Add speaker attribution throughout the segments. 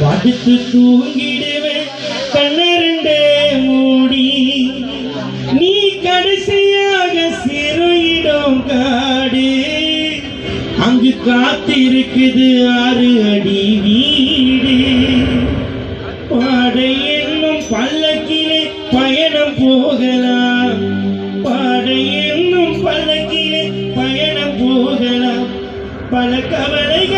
Speaker 1: படுத்து தூங்கிடுவேன். கண்ணரண்டே மூடி நீ கடைசியாக சிறு இடம் காடு. அங்கு காத்திருக்குது ஆறு அடி வீடு. பாடை என்னும் பல்லக்கிலே பயணம் போகலாம். பாடை என்னும் பல்லக்கிலே பயணம் போகலாம். பல கவலைகள்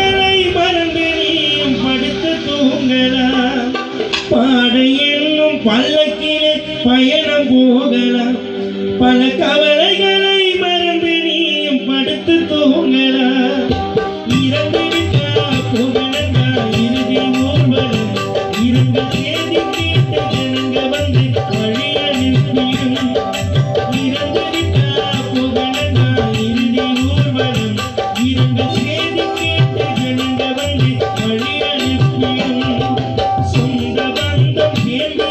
Speaker 1: போகலாம். பாடு என்னும் பல்லக்கிலே பயணம் போகலாம். பல கவலை Remember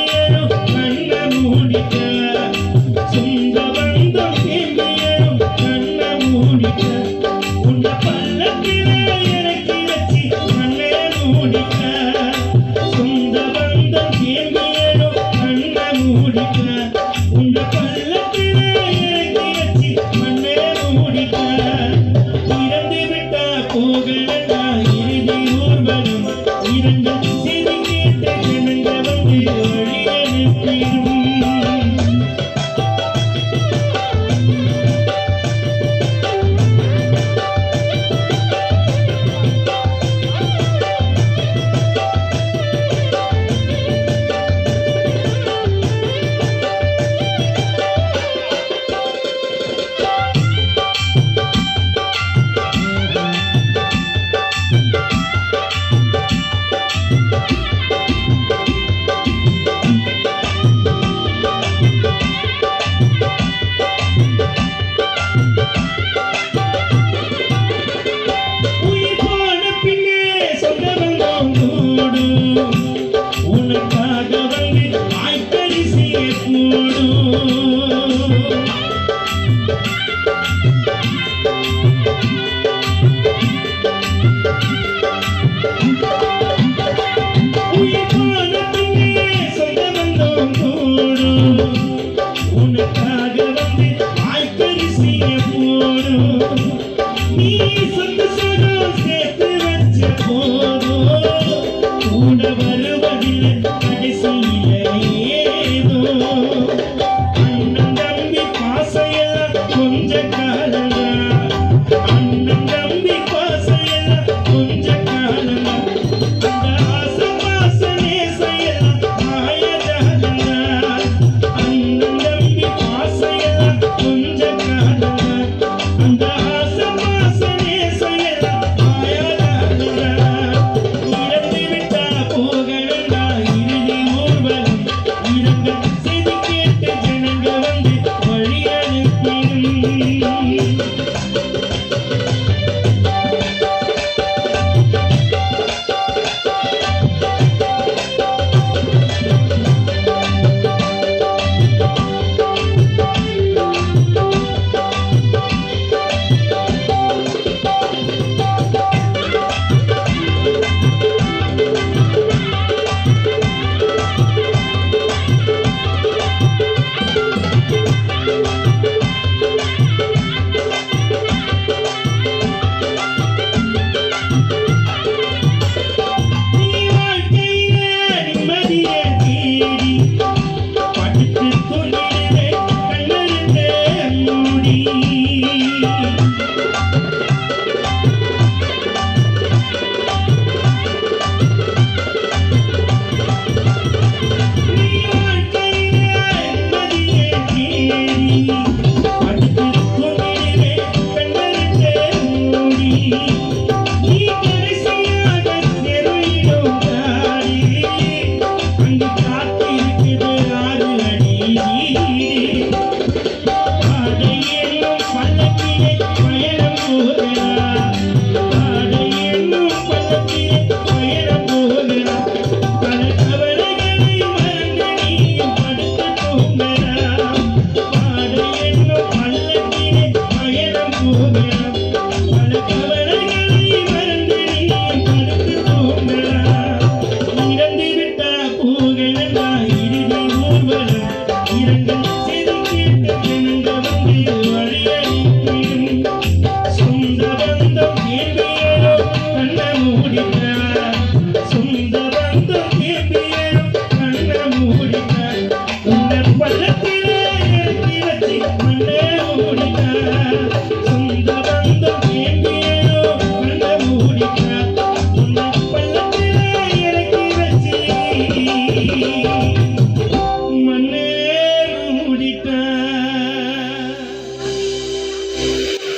Speaker 1: you.